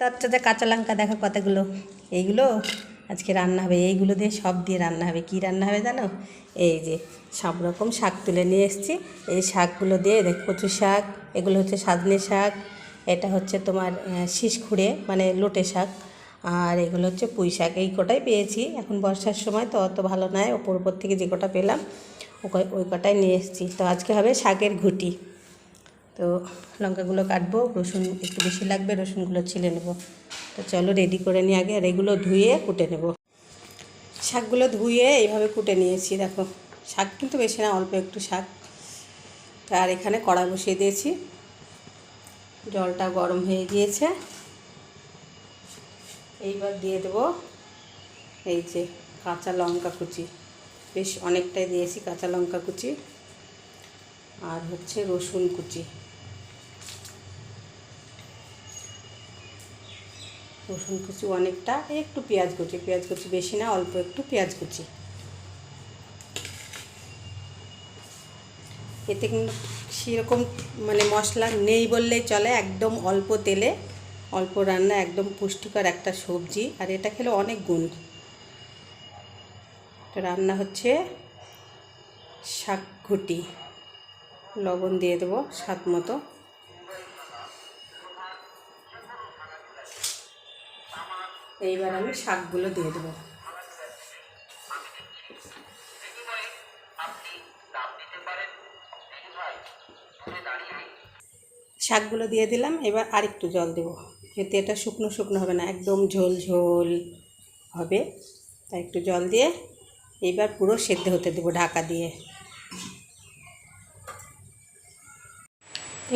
তার সাথে কাঁচা লঙ্কা দেখো কতগুলো। এইগুলো আজকে রান্না হবে, এইগুলো দিয়ে সব দিয়ে রান্না হবে। কি রান্না হবে জানো? এই যে সব রকম শাক তুলে নিয়ে এসেছি। এই শাকগুলো দিয়ে দেখ কচু শাক, এগুলো হচ্ছে সাজনে শাক, এটা হচ্ছে তোমার খুঁড়ে মানে লোটে শাক, আর এগুলো হচ্ছে পুঁই শাক। এই কটাই পেয়েছি। এখন বর্ষার সময় তো অত ভালো নয়, ওপর, উপর থেকে যে কটা পেলাম ওই কটাই নিয়ে এসেছি। তো আজকে হবে শাকের ঘুটি। তো লঙ্কাগুলো কাটবো, রসুন একটু বেশি লাগবে, রসুনগুলো ছিলে নেব। তো চলো রেডি করে নিয়ে আগে, আর এগুলো ধুয়ে কুটে নেব। শাকগুলো ধুয়ে এইভাবে কুটে নিয়েছি, দেখো। শাক কিন্তু বেশি না, অল্প একটু শাক। আর এখানে কড়া বসিয়ে দিয়েছি। জলটা গরম হয়ে গিয়েছে। এইবার দিয়ে দেবো এই যে কাঁচা লঙ্কা কুচি। বেশ অনেকটাই দিয়েছি কাঁচা লঙ্কা কুচি। আর হচ্ছে রসুন কুচি। রসুন কুচি অনেকটা একটু পেঁয়াজ কুচি পেঁয়াজ কুচি বেশি না, অল্প একটু পেঁয়াজ কুচি। এতে কিন্তু সেরকম মানে মশলা নেই বললেই চলে, একদম অল্প তেলে, অল্প রান্না, একদম পুষ্টিকর একটা সবজি, আর এটা খেলে অনেক গুণ। রান্না হচ্ছে শাক ঘুটি। লবণ দিয়ে দেবো স্বাদ মতো। এইবার আমি শাকগুলো দিয়ে দেবো। শাকগুলো দিয়ে দিলাম, এবার আরেকটু জল দেবো। যাতে এটা শুকনো শুকনো হবে না, একদম ঝোল ঝোল হবে। তাই একটু জল দিয়ে এইবার পুরো সেদ্ধ হতে দেবো ঢাকা দিয়ে।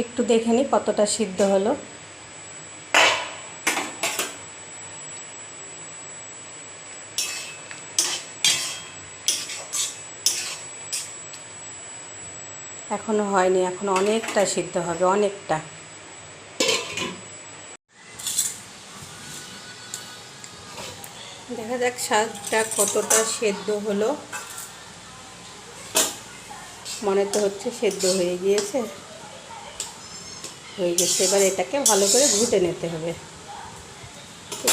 একটু দেখে নিই কতটা সিদ্ধ হলো। এখনও হয়নি, এখন অনেকটা সিদ্ধ হবে, অনেকটা। দেখা যাক শাকটা কতটা সেদ্ধ হলো। মনে তো হচ্ছে সেদ্ধ হয়ে গিয়েছে। হয়ে গেছে, এবার এটাকে ভালো করে ঘুটে নিতে হবে।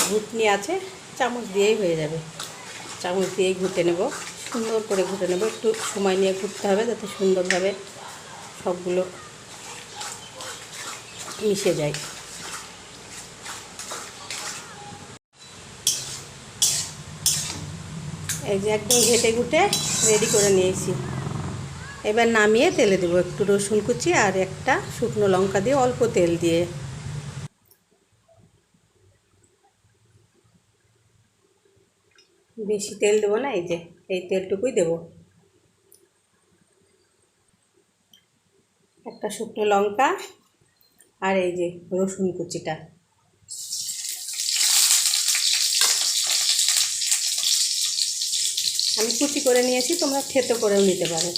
ঘুটনি আছে, চামচ দিয়েই হয়ে যাবে। চামচ দিয়েই ঘুটে নেব, সুন্দর করে ঘুটে নেব। একটু সময় নিয়ে ঘুরতে হবে যাতে সুন্দরভাবে সবগুলো মিশে যায়। এই যে একদম ঘেটে ঘুটে রেডি করে নিয়েছি। এবার নামিয়ে তেলে দেবো একটু রসুন কুচি আর একটা শুকনো লঙ্কা দিয়ে অল্প তেল দিয়ে। বেশি তেল দেবো না, এই যে, এই তেলটুকুই দেবো। একটা শুকনো লঙ্কা আর এই যে রসুন কুচিটা। আমি কুচি করে নিয়েছি, তোমরা থেতো করেও নিতে পারো।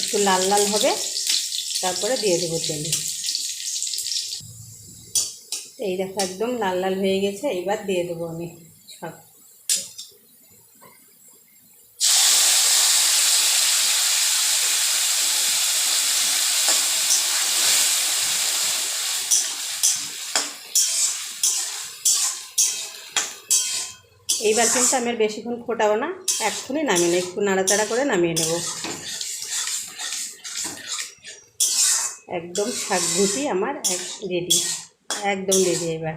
একটু লাল লাল হবে, তারপরে দিয়ে দেবো তেলে। এই দেখো, একদম লাল লাল হয়ে গেছে এইবার দিয়ে দেবো আমি সব। এইবার কিন্তু আমি আর বেশিক্ষণ ফোটাবো না, এক্ষুনি নামিয়ে নেব একটু নাড়াচাড়া করে নামিয়ে নেব। একদম শাক ঘুটি আমার রেডি, একদম রেডি এবার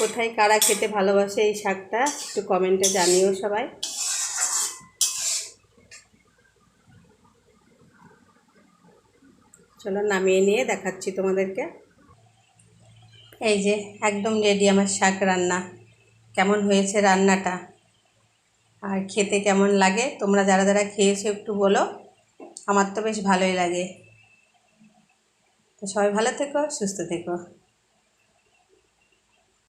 কোথায় কারা খেতে ভালোবাসে এই শাকটা একটু কমেন্টে জানিও সবাই। চলো নামিয়ে নিয়ে দেখাচ্ছি তোমাদেরকে। এই যে একদম রেডি আমার শাক রান্না। কেমন হয়েছে রান্নাটা? আর খেতে কেমন লাগে? তোমরা যারা যারা খেয়েছো একটু বলো। আমার তো বেশ ভালোই লাগে। তো সবাই ভালো থেকো, সুস্থ থেকো।